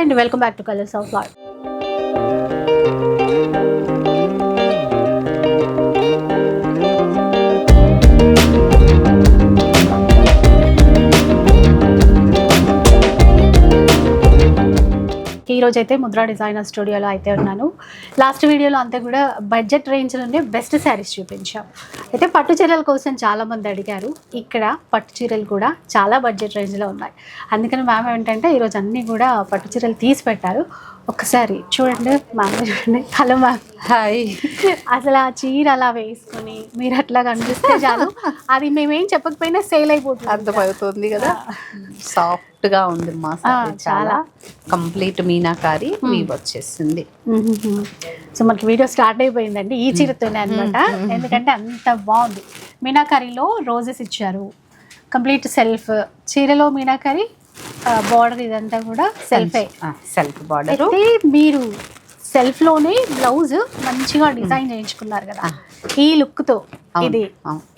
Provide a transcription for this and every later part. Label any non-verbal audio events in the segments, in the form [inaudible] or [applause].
And welcome back to colours of lord ఈ అయితే Mudra designer స్టూడియోలో అయితే ఉన్నాను. లాస్ట్ వీడియోలో అంతా కూడా బడ్జెట్ రేంజ్లోనే బెస్ట్ శారీస్ చూపించాం. అయితే పట్టు చీరల కోసం చాలా మంది అడిగారు. ఇక్కడ పట్టు చీరలు కూడా చాలా బడ్జెట్ రేంజ్లో ఉన్నాయి. అందుకని మ్యామ్ ఏంటంటే ఈరోజు అన్నీ కూడా పట్టు చీరలు తీసి పెట్టారు. ఒక్కసారి చూడండి మ్యామ్ చూడండి హలో మ్యామ్ హాయ్. అసలు ఆ చీర అలా వేసుకొని మీరు అట్లా కనిపిస్తే చాలు. అది మేమేం చెప్పకపోయినా సేల్ అయిపోతుంది. అర్థమవుతుంది కదా. సాఫ్ట్గా ఉంది మా చాలా. చాలా. కంప్లీట్ మీనాకారి వీవ్ వచ్చేసింది. సో మనకి వీడియో స్టార్ట్ అయిపోయిందండి ఈ చీరతోనే అనమాట ఎందుకంటే అంత బాగుంది. మీనాకరీలో రోజెస్ ఇచ్చారు. Complete self. చీరలో మీనాకరీ బార్డర్ ఇదంతా కూడా సెల్ఫే సెల్ఫ్ బార్డర్ అయితే మీరు సెల్ఫ్లోనే బ్లౌజ్ మంచిగా డిజైన్ చేయించుకున్నారు కదా. ఈ లుక్తో ఇది.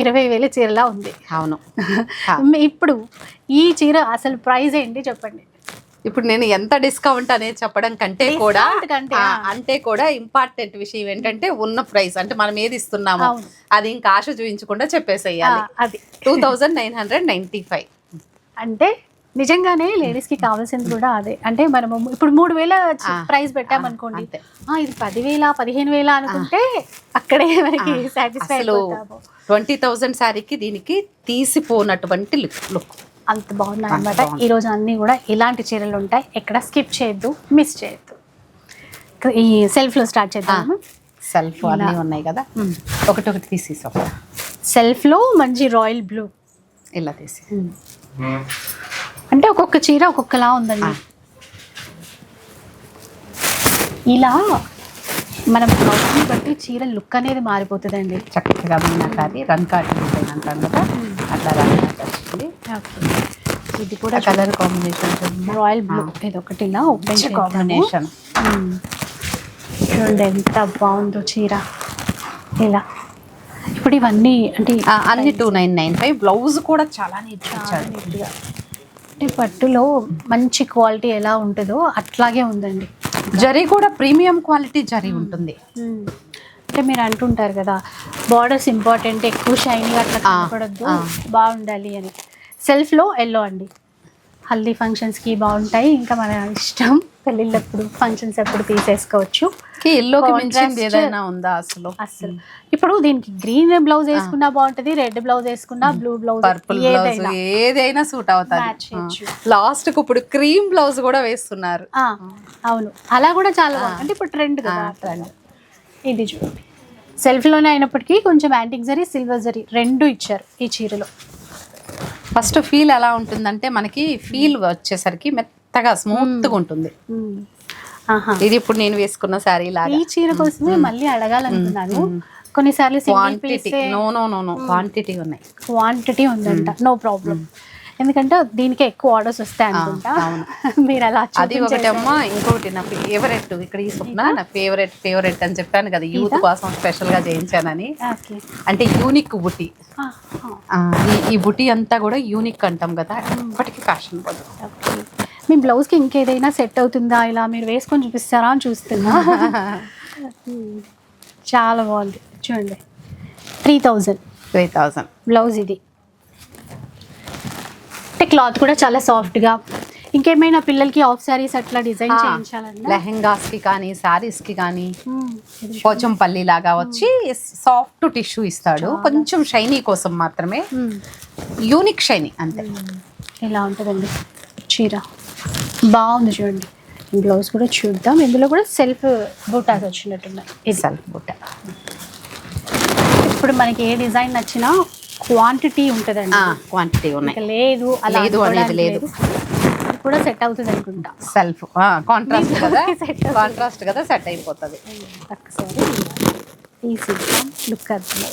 ఇరవై వేల చీరలా ఉంది. అవును. [laughs] ఇప్పుడు ఈ చీర అసలు ప్రైస్ ఏంటి చెప్పండి. ఇప్పుడు నేను ఎంత డిస్కౌంట్ అనేది చెప్పడం కంటే కూడా. అంటే కూడా ఇంపార్టెంట్ విషయం ఏంటంటే ఉన్న ప్రైస్ అంటే మనం ఏది ఇస్తున్నామో. అది ఇంకా ఆశ చూపించకుండా చెప్పేసేయాలి. అది. Two thousand nine hundred ninety five అంటే నిజంగానే లేడీస్కి కావాల్సింది కూడా అదే. అంటే మనము ఇప్పుడు మూడు వేల ప్రైస్ పెట్టామనుకోండి అంతే. ఆ, ఇది పదివేల పదిహేను వేల అనుకుంటే అక్కడే మనకి సాటిస్ఫై ట్వంటీ థౌజండ్ శారీకి దీనికి తీసిపోనటువంటి లుక్ లుక్. అంత బాగున్నాయి అనమాట బాగుంది. ఈ రోజు అన్ని కూడా ఇలాంటి చీరలు ఉంటాయి. ఎక్కడ స్కిప్ చేయొద్దు మిస్ చేయొద్దు. ఈ సెల్ఫ్లో స్టార్ట్ చేద్దాము. సెల్ఫ్ అన్నీ ఉన్నాయి కదా. ఒకటి ఒకటి తీసేసి. ఒక సెల్ఫ్లో మంచి రాయల్ బ్లూ. ఇలా తీసి అంటే ఒక్కొక్క చీర ఒక్కొక్కలా ఉందండి. ఇలా మనం బ్లౌజ్ని బట్టి చీర లుక్ అనేది మారిపోతుందండి. చక్కగా మీనాకారి రన్ కార్డ్ డిజైన్ అంటాం కదా అట్లా రన్ వచ్చింది. ఇది కూడా కలర్ కాంబినేషన్ రాయల్ బ్లూ ఇది ఒకటి ఇలా ఓపెన్ కాంబినేషన్ చూడండి ఎంత బాగుందో చీర. ఇలా. ఇప్పుడు ఇవన్నీ అంటే అన్ని two nine nine five blouse కూడా చాలా నీట్గా అంటే పట్టులో మంచి క్వాలిటీ ఎలా ఉంటుందో అట్లాగే ఉందండి. జరీ కూడా ప్రీమియం క్వాలిటీ జరీ ఉంటుంది. అంటే మీరు అంటుంటారు కదా బార్డర్స్ ఇంపార్టెంట్ ఎక్కువ షైనింగ్ అట్లా కనపడద్దు. బాగుండాలి అని. సెల్ఫ్లో ఎల్లో అండి. హల్దీ ఫంక్షన్స్కి బాగుంటాయి ఇంకా మన ఇష్టం పెళ్ళిళ్ళప్పుడు ఫంక్షన్స్ అప్పుడు తీసేసుకోవచ్చు. మించింది ఏదైనా ఉందా అసలు? అసలు ఇప్పుడు దీనికి గ్రీన్ బ్లౌజ్ వేసుకున్నా బాగుంటది రెడ్ బ్లౌజ్ వేసుకున్నా బ్లూ బ్లౌజ్ పర్పుల్ బ్లౌజ్ ఏదైనా సూట్ అవుతుంది. చేయొచ్చు. లాస్ట్కు ఇప్పుడు క్రీమ్ బ్లౌజ్ కూడా వేస్తున్నారు. అవును. అలా కూడా చాలా అంటే ఇప్పుడు ట్రెండ్ కదా. ఇది చూడండి. సెల్ఫ్లోనే అయినప్పటికీ కొంచెం యాంటిక్ జరీ సిల్వర్ జరీ రెండు ఇచ్చారు ఈ చీరలో. ఫస్ట్ ఫీల్ ఎలా ఉంటుందంటే మనకి ఫీల్ వచ్చేసరికి మెత్తగా స్మూత్గా ఉంటుంది. ఇది ఇప్పుడు నేను వేసుకున్న శారీ లాగా. ఈ చీర కోసమే మళ్ళీ అడగాలనుకున్నాను. కొన్నిసార్లు quantity no no no no quantity ఉన్నాయి. క్వాంటిటీ ఉందంట. నో ప్రాబ్లం ఎందుకంటే దీనికి ఎక్కువ ఆర్డర్స్ వస్తాయి అనుకుంటా. అవును. [laughs] మీరు అలా అది ఒకటమ్మా ఇంకొకటి నా ఫేవరెట్ ఇక్కడ ఈ స్వప్న నా ఫేవరెట్ ఫేవరెట్ అని చెప్పాను కదా. యూత్ కోసం స్పెషల్గా చేయించానని. అంటే యూనిక్ బుటీ ఈ- బుటీ అంతా కూడా యూనిక్ అంటాం కదా. ఇప్పటికీ ఫ్యాషన్ ఓకే. మీ బ్లౌజ్కి ఇంకేదైనా సెట్ అవుతుందా? ఇలా మీరు వేసుకొని చూపిస్తారా అని చూస్తున్నా. చాలా బాగుంది. చూడండి. Three thousand. Three thousand. Blouse ఇది. అంటే క్లాత్ కూడా చాలా సాఫ్ట్గా. ఇంకేమైనా పిల్లలకి ఆఫ్ సారీస్ అట్లా డిజైన్ లెహెంగాస్కి కానీ సారీస్కి కానీ పోచంపల్లి లాగా వచ్చి సాఫ్ట్ టిష్యూ ఇస్తాడు. కొంచెం షైనీ కోసం మాత్రమే. యూనిక్ షైనీ అంతే. ఇలా ఉంటుందండి? చీర. బాగుంది చూడండి. బ్లౌజ్ కూడా చూద్దాం. ఇందులో కూడా సెల్ఫ్ బూటాస్ వచ్చినట్టున్నాయి. ఇది. సెల్ఫ్ బుట్ట ఇప్పుడు మనకి ఏ డిజైన్ నచ్చినా క్వాంటిటీ ఉంటుందండి. క్వాంటిటీ ఉన్నాయి. లేదు లేదు అనేది లేదు. కూడా సెట్ అవుతుంది అనుకుంటా. సెల్ఫ్ కాంట్రాస్ట్ కదా. కాంట్రాస్ట్ కదా సెట్ అయిపోతుంది. ఒకసారి ఈజీగా లుక్ అవుతుంది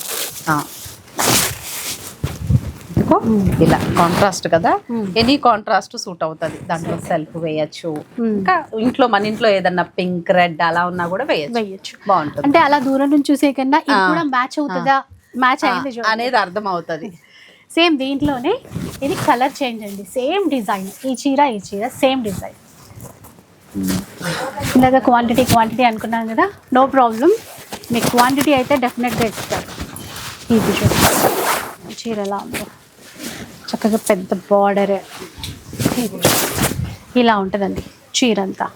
ఇదిగో ఇలా కాంట్రాస్ట్ కదా. ఎనీ కాంట్రాస్ట్ సూట్ అవుతుంది. దాంట్లో సెల్ఫ్ వేయచ్చు. ఇంకా ఇంట్లో మన ఇంట్లో ఏదన్నా పింక్ రెడ్ అలా ఉన్నా కూడా వేయచ్చు. బాగుంటుంది. అంటే అలా దూరం నుంచి చూసే కన్నా ఇది. కూడా మ్యాచ్ అవుతుందా? మ్యాచ్ అయింది అనేది అర్థం అవుతుంది సేమ్ దీంట్లోనే ఇది కలర్ చేంజ్ అండి. సేమ్ డిజైన్ ఈ చీర ఈ చీర సేమ్ డిజైన్ ఇలాగ క్వాంటిటీ క్వాంటిటీ అనుకున్నాను కదా. నో ప్రాబ్లం మీకు క్వాంటిటీ అయితే డెఫినెట్గా ఇస్తారు చూడండి చీర ఎలా ఉందో. చక్కగా పెద్ద బార్డర్. ఇలా ఉంటుందండి చీర అంతా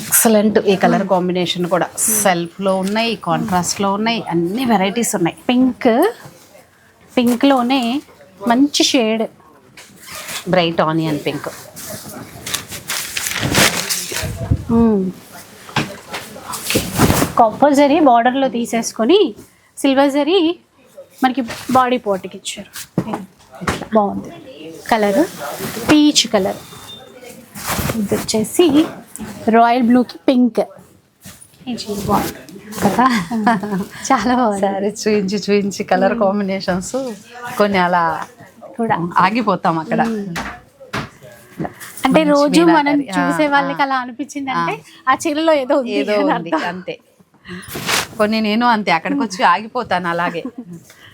ఎక్సలెంట్ ఈ కలర్ కాంబినేషన్ కూడా. సెల్ఫ్లో ఉన్నాయి కాంట్రాస్ట్లో ఉన్నాయి అన్ని వెరైటీస్ ఉన్నాయి. పింక్ పింక్లోనే మంచి shade. Bright onion pink. Copper zari బార్డర్లో తీసేసుకొని సిల్వర్ జరీ మనకి బాడీ పోటీకి ఇచ్చారు. బాగుంది. Colour peach colour. ఇది వచ్చేసి రాయల్ బ్లూకి పింక్. బాగుంది కదా? చాలా బాగుంది. సారీ చూయించి చూయించి కలర్ కాంబినేషన్స్ కొన్ని అలా కూడా ఆగిపోతాం అక్కడ. అంటే రోజు మనం చూసే వాళ్ళకి. అలా అనిపించింది అంటే ఆ చీరలో ఏదో ఏదో. అంతే. కొన్ని నేను అంతే అక్కడికి వచ్చి ఆగిపోతాను అలాగే. [laughs]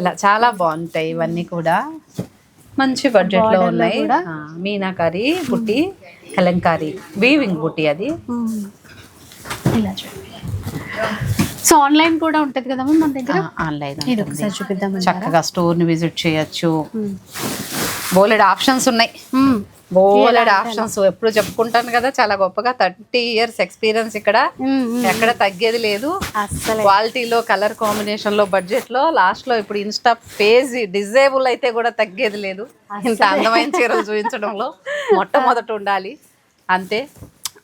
ఇలా చాలా బాగుంటాయి ఇవన్నీ కూడా. మంచి బడ్జెట్లో ఉన్నాయి. మీనాకారి బుట్టి కలంకారీ వీవింగ్ బుట్టి అది. ఇలా చూడండి. సో ఆన్లైన్ కూడా ఉంటది కదా మన దగ్గర? ఆన్లైన్ ఇది ఒకసారి చూపిద్దాం చక్కగా స్టోర్ని విజిట్ చేయొచ్చు. బోలెడ్ ఆప్షన్స్ ఉన్నాయి. బోలెడ్ ఆప్షన్స్. ఎప్పుడు చెప్పుకుంటాను కదా చాలా గొప్పగా. థర్టీ ఇయర్స్ ఎక్స్పీరియన్స్ ఇక్కడ. ఎక్కడ తగ్గేది లేదు. క్వాలిటీలో కలర్ కాంబినేషన్లో బడ్జెట్లో లాస్ట్లో ఇప్పుడు ఇన్స్టా పేజ్ డిజేబుల్ అయితే కూడా తగ్గేది లేదు. ఇంత అందమైన చీరలు చూపించడంలో. [laughs] మొట్టమొదట ఉండాలి. అంతే.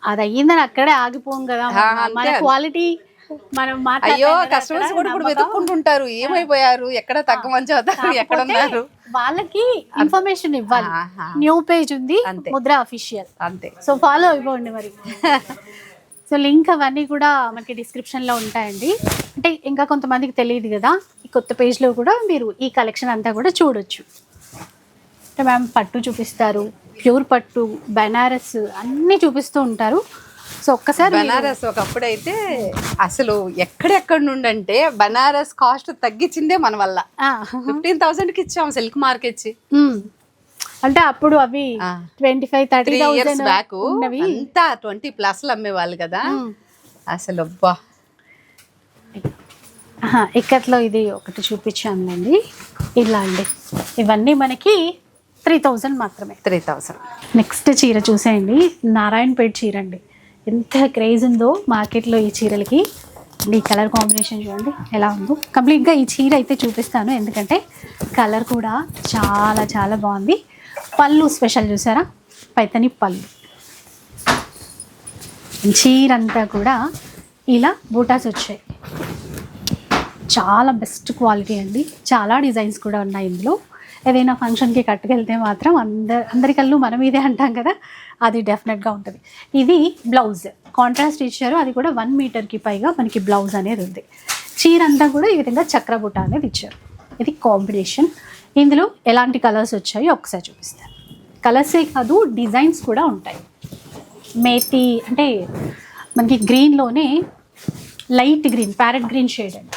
అది అయ్యిందని అక్కడే ఆగిపోం కదా. మన. క్వాలిటీ మనం అయ్యో కస్టమర్స్ కూడా ఇప్పుడు. వెతుక్కుంటుంటారు. ఏమైపోయారు? ఎక్కడ తగ్గమని చదువుతారు ఎక్కడ ఉన్నారు వాళ్ళకి ఇన్ఫర్మేషన్ ఇవ్వాలి. న్యూ పేజ్ ఉంది. ముద్ర అఫీషియల్ అంతే. సో ఫాలో అయిపోండి మరి. [laughs] సో లింక్ అవన్నీ కూడా మనకి డిస్క్రిప్షన్లో ఉంటాయండి. అంటే ఇంకా కొంతమందికి తెలియదు కదా ఈ కొత్త పేజ్లో కూడా మీరు ఈ కలెక్షన్ అంతా కూడా చూడొచ్చు. అంటే మ్యామ్ పట్టు చూపిస్తారు ప్యూర్ పట్టు బెనారస్ అన్నీ చూపిస్తూ ఉంటారు. సో ఒక్కసారి బనారస్ ఒకప్పుడైతే అసలు ఎక్కడెక్కడ నుండి అంటే బనారస్ కాస్ట్ తగ్గించిందే మన వల్ల. ఫిఫ్టీన్ థౌసండ్కి ఇచ్చాం సిల్క్ మార్కెట్ ఉమ్. అంటే అప్పుడు అవి. Twenty five thirty years back అంతా ట్వంటీ ప్లస్ అమ్మేవాళ్ళు కదా. అసలు అబ్బా. ఇక్కట్లో ఇది ఒకటి చూపించానులేండి. ఇలా అండి. ఇవన్నీ మనకి త్రీ థౌజండ్ మాత్రమే. Three thousand. నెక్స్ట్ చీర చూసేయండి. నారాయణపేట చీర అండి. ఎంత క్రేజ్ ఉందో మార్కెట్లో ఈ చీరలకి. ఈ కలర్ కాంబినేషన్ చూడండి ఎలా ఉందో. కంప్లీట్గా ఈ చీర అయితే చూపిస్తాను. ఎందుకంటే కలర్ కూడా చాలా చాలా బాగుంది. పళ్ళు స్పెషల్ చూసారా? పైతని పళ్ళు. చీర అంతా కూడా ఇలా బూటాస్ వచ్చాయి. చాలా బెస్ట్ క్వాలిటీ అండి. చాలా డిజైన్స్ కూడా ఉన్నాయి ఇందులో. ఏదైనా ఫంక్షన్కి కట్టుకెళ్తే మాత్రం అందరి అందరికల్లు మన మీదే అంటాం కదా అది డెఫినెట్గా ఉంటుంది. ఇది బ్లౌజ్. కాంట్రాస్ట్ ఇచ్చారు అది కూడా వన్ మీటర్కి పైగా మనకి బ్లౌజ్ అనేది ఉంది. చీర అంతా కూడా ఈ విధంగా చక్రబుట్ట అనేది ఇచ్చారు. ఇది కాంబినేషన్. ఇందులో ఎలాంటి కలర్స్ వచ్చాయో ఒకసారి చూపిస్తాను. కలర్సే కాదు డిజైన్స్ కూడా ఉంటాయి. మేతి అంటే మనకి గ్రీన్లోనే light green parrot green shade అండి.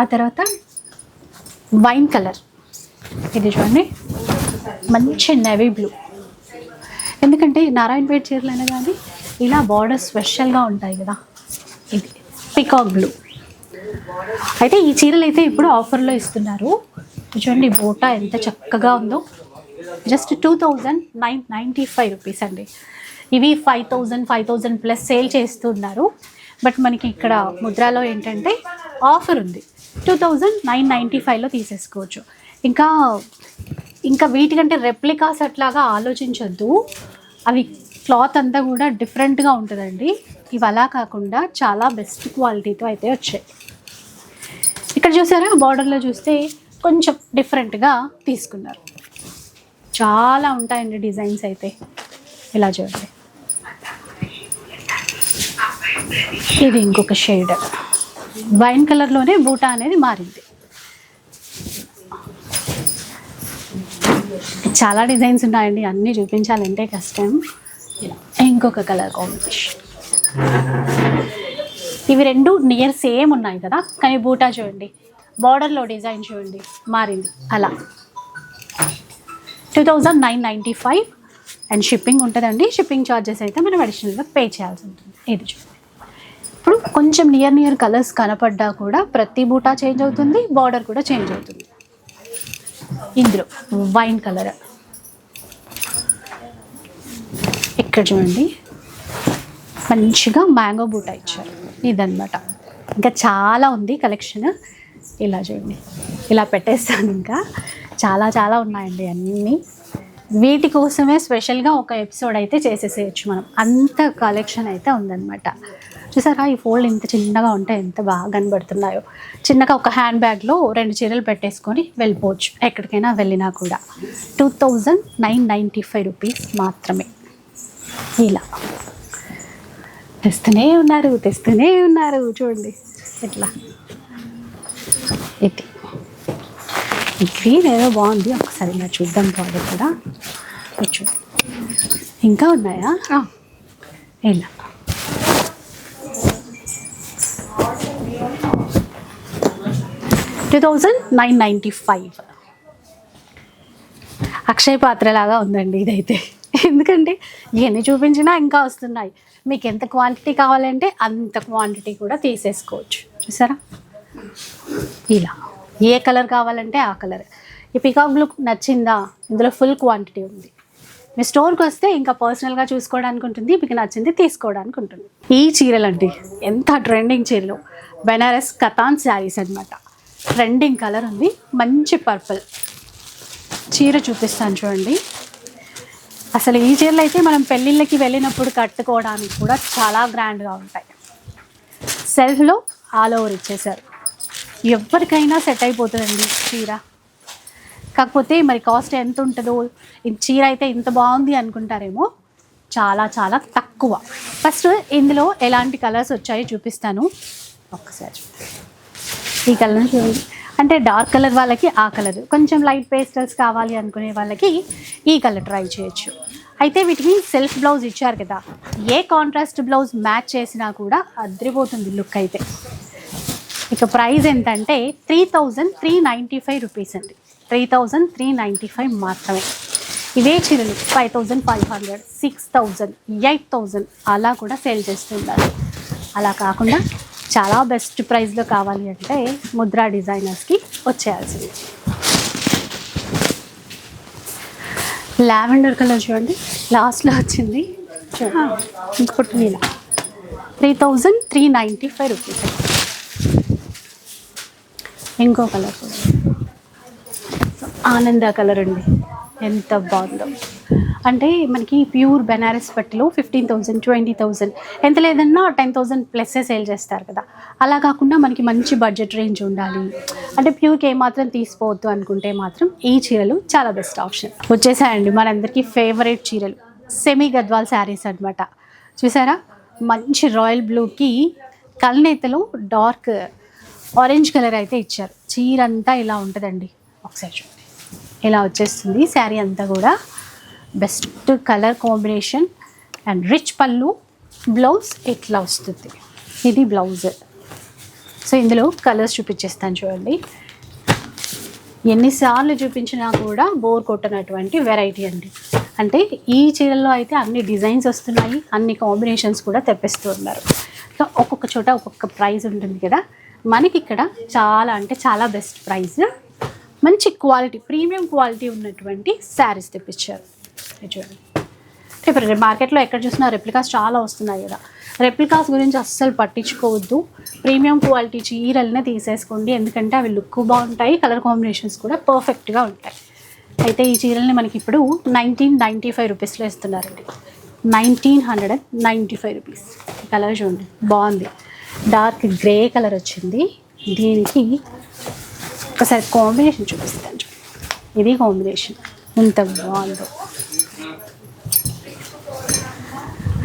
ఆ తర్వాత వైన్ కలర్. ఇది చూడండి. మంచి నెవీ బ్లూ ఎందుకంటే నారాయణపేట చీరలు కానీ ఇలా బార్డర్ స్పెషల్గా ఉంటాయి కదా. ఇది పికాక్ బ్లూ అయితే ఈ చీరలు అయితే ఇప్పుడు ఆఫర్లో ఇస్తున్నారు. చూడండి బోటా ఎంత చక్కగా ఉందో. Just two thousand nine ninety five rupees అండి. ఇవి five thousand five thousand plus sale చేస్తున్నారు బట్ మనకి ఇక్కడ ముద్రాలో ఏంటంటే ఆఫర్ ఉంది. టూ థౌజండ్ నైన్ నైంటీ ఫైవ్లో తీసేసుకోవచ్చు. ఇంకా ఇంకా వీటికంటే రెప్లికాస్ అట్లాగా ఆలోచించొద్దు. అవి క్లాత్ అంతా కూడా డిఫరెంట్గా ఉంటుందండి. ఇవి అలా కాకుండా చాలా బెస్ట్ క్వాలిటీతో అయితే వచ్చాయి. ఇక్కడ చూసారా? బార్డర్లో చూస్తే కొంచెం డిఫరెంట్గా తీసుకున్నారు. చాలా ఉంటాయండి డిజైన్స్ అయితే. ఇలా చూడండి. ఇది ఇంకొక షేడ్. వైన్ కలర్లోనే బూటా అనేది మారింది. చాలా డిజైన్స్ ఉన్నాయండి అన్నీ చూపించాలంటే కష్టం. ఇంకొక కలర్ కాంబినేషన్. ఇవి రెండు నియర్ సేమ్ ఉన్నాయి కదా కానీ బూటా చూడండి బార్డర్లో డిజైన్ చూడండి మారింది అలా. Two thousand nine ninety five and shipping ఉంటుందండి షిప్పింగ్ ఛార్జెస్ అయితే మనం అడిషనల్గా పే చేయాల్సి ఉంటుంది. ఇది చూడండి. ఇప్పుడు కొంచెం నియర్ నియర్ కలర్స్ కనపడ్డా కూడా ప్రతి బూటా చేంజ్ అవుతుంది బార్డర్ కూడా చేంజ్ అవుతుంది. ఇందులో వైన్ కలర్. ఇక్కడ చూడండి. మంచిగా మ్యాంగో బూటా ఇచ్చారు. ఇదన్నమాట. ఇంకా చాలా ఉంది కలెక్షన్. ఇలా చూడండి. ఇలా పెట్టేస్తాను ఇంకా. చాలా చాలా ఉన్నాయండి అన్నీ. వీటి కోసమే స్పెషల్గా ఒక ఎపిసోడ్ అయితే చేసేసేయచ్చు మనం. అంత కలెక్షన్ అయితే ఉందన్నమాట. చూసారా? ఈ ఫోల్డ్ ఇంత చిన్నగా ఉంటే ఎంత బాగా కనబడుతున్నాయో. చిన్నగా ఒక హ్యాండ్ బ్యాగ్లో రెండు చీరలు పెట్టేసుకొని వెళ్ళిపోవచ్చు ఎక్కడికైనా వెళ్ళినా కూడా. Two thousand nine ninety five rupees మాత్రమే. ఇలా. తెస్తూనే ఉన్నారు తెస్తూనే ఉన్నారు. చూడండి. ఇట్లా ఇది గ్రీన్ ఏదో బాగుంది ఒకసారి ఇలా చూద్దాం బాగా కూడా. చూడు ఇంకా ఉన్నాయా? ఇలా two thousand nine ninety five. Akshaya Patra లాగా ఉందండి ఇదైతే. ఎందుకంటే ఎన్ని చూపించినా ఇంకా వస్తున్నాయి. మీకు ఎంత క్వాంటిటీ కావాలంటే అంత క్వాంటిటీ కూడా తీసేసుకోవచ్చు. చూసారా? ఇలా. ఏ కలర్ కావాలంటే ఆ కలర్. ఈ పికాక్ బ్లూ నచ్చిందా? ఇందులో ఫుల్ క్వాంటిటీ ఉంది. మీ స్టోర్కి వస్తే ఇంకా పర్సనల్గా చూసుకోవడానికి ఉంటుంది మీకు నచ్చింది తీసుకోవడానికి ఉంటుంది. ఈ చీరలు అండి ఎంత ట్రెండింగ్ చీరలు. బెనారస్ కతాన్ శారీస్ అన్నమాట. ట్రెండింగ్ కలర్ ఉంది మంచి పర్పుల్ చీర చూపిస్తాను చూడండి. అసలు ఈ చీరలు అయితే మనం పెళ్ళిళ్ళకి వెళ్ళినప్పుడు కట్టుకోవడానికి కూడా చాలా గ్రాండ్గా ఉంటాయి. సెల్ఫ్లో ఆల్ ఓవర్ ఇచ్చేసారు ఎవరికైనా సెట్ అయిపోతుందండి చీర. కాకపోతే మరి కాస్ట్ ఎంత ఉంటుందో చీర అయితే ఇంత బాగుంది అనుకుంటారేమో? చాలా చాలా తక్కువ. ఫస్ట్ ఇందులో ఎలాంటి కలర్స్ వచ్చాయో చూపిస్తాను. ఒక్కసారి ఈ కలర్ చూడండి అంటే డార్క్ కలర్ వాళ్ళకి ఆ కలర్. కొంచెం లైట్ పేస్టల్స్ కావాలి అనుకునే వాళ్ళకి ఈ కలర్ ట్రై చేయొచ్చు. అయితే వీటికి సెల్ఫ్ బ్లౌజ్ ఇచ్చారు కదా. ఏ కాంట్రాస్ట్ బ్లౌజ్ మ్యాచ్ చేసినా కూడా అద్రిపోతుంది లుక్ అయితే. ఇక ప్రైస్ ఎంతంటే three thousand three ninety five rupees అండి. Three thousand three ninety five మాత్రమే. ఇవే చీరలు five thousand five hundred six thousand eight thousand అలా కూడా సేల్ చేస్తుండాలి అలా కాకుండా చాలా బెస్ట్ ప్రైస్లో కావాలి అంటే ముద్రా డిజైనర్స్కి వచ్చేయాల్సింది. లావెండర్ కలర్ చూడండి. లాస్ట్లో వచ్చింది. ఇంకోటి నీలా. Three thousand three ninety five rupees ఇంకో కలర్. కూడా ఆనంద కలర్ అండి. ఎంత బాగుందో. అంటే మనకి ప్యూర్ బెనారస్ పట్టులో ఫిఫ్టీన్ థౌజండ్ ట్వంటీ థౌజండ్ ఎంత లేదన్నా టెన్ థౌజండ్ ప్లస్సే సేల్ చేస్తారు కదా. అలా కాకుండా మనకి మంచి బడ్జెట్ రేంజ్ ఉండాలి. అంటే ప్యూర్కి ఏమాత్రం తీసుకోవద్దు అనుకుంటే మాత్రం ఈ చీరలు చాలా బెస్ట్ ఆప్షన్ వచ్చేసాయండి మనందరికీ ఫేవరెట్ చీరలు. సెమీ గద్వాల్ శారీస్ అన్నమాట. చూసారా? మంచి రాయల్ బ్లూకి కల్నేతలో డార్క్ ఆరెంజ్ కలర్ అయితే ఇచ్చారు. చీర అంతా ఇలా ఉంటుందండి. ఒకసారి చూడండి. ఇలా వచ్చేస్తుంది. శారీ అంతా కూడా best colour combination and rich పళ్ళు బ్లౌజ్ ఇట్లా వస్తుంది. ఇది బ్లౌజ్ సో ఇందులో కలర్స్ చూపించేస్తాను చూడండి. ఎన్నిసార్లు చూపించినా కూడా బోర్ కొట్టనటువంటి వెరైటీ అండి. అంటే ఈ చీరల్లో అయితే అన్ని డిజైన్స్ వస్తున్నాయి అన్ని కాంబినేషన్స్ కూడా తెప్పిస్తూ ఉన్నారు. సో ఒక్కొక్క చోట ఒక్కొక్క ప్రైస్ ఉంటుంది కదా. మనకి ఇక్కడ చాలా అంటే చాలా బెస్ట్ ప్రైస్ మంచి క్వాలిటీ ప్రీమియం క్వాలిటీ ఉన్నటువంటి శారీస్ తెప్పించారు. చూడండి. ఇప్పుడు మార్కెట్లో ఎక్కడ చూసినా రెప్లికాస్ చాలా వస్తున్నాయి కదా. రెప్లికాస్ గురించి అస్సలు పట్టించుకోవద్దు. ప్రీమియం క్వాలిటీ చీరలనే తీసేసుకోండి. ఎందుకంటే అవి లుక్ బాగుంటాయి కలర్ కాంబినేషన్స్ కూడా పర్ఫెక్ట్గా ఉంటాయి. అయితే ఈ చీరల్ని మనకి ఇప్పుడు నైన్టీన్ నైంటీ ఫైవ్ రూపీస్లో ఇస్తున్నారండి. Nineteen hundred and ninety five rupees colour చూడండి. బాగుంది. డార్క్ గ్రే కలర్ వచ్చింది. దీనికి ఒకసారి కాంబినేషన్ చూపిస్తాను ఇది కాంబినేషన్. ఎంత బాగుందో.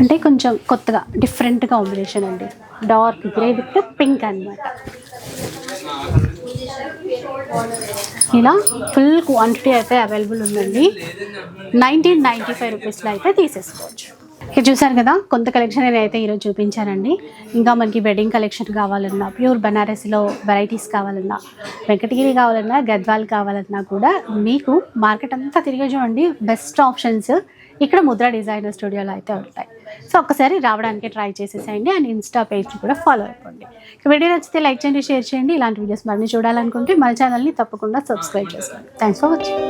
అంటే కొంచెం కొత్తగా డిఫరెంట్ కాంబినేషన్ అండి. డార్క్ గ్రే విత్ పింక్ అన్నమాట. ఇలా ఫుల్ క్వాంటిటీ అయితే అవైలబుల్ ఉందండి. నైన్టీన్ నైంటీ ఫైవ్ రూపీస్లో అయితే తీసేసుకోవచ్చు. ఇక్కడ చూసారు కదా. కొంత కలెక్షన్ నేను అయితే ఈరోజు చూపించానండి ఇంకా మనకి వెడ్డింగ్ కలెక్షన్ కావాలన్నా ప్యూర్ బనారస్లో వెరైటీస్ కావాలన్నా వెంకటగిరి కావాలన్నా గద్వాల్ కావాలన్నా కూడా మీకు మార్కెట్ అంతా తిరిగి చూడండి. బెస్ట్ ఆప్షన్స్ ఇక్కడ ముద్ర డిజైనర్ స్టూడియోలో అయితే ఉంటాయి. సో ఒక్కసారి రావడానికి ట్రై చేసేసేయండి. అండ్ ఇన్స్టా పేజ్ కూడా ఫాలో అయిపోండి. వీడియో నచ్చితే లైక్ చేయండి షేర్ చేయండి. ఇలాంటి వీడియోస్ మరిన్ని చూడాలనుకుంటే మన ఛానల్ని తప్పకుండా సబ్స్క్రైబ్ చేసుకోండి. Thanks for watching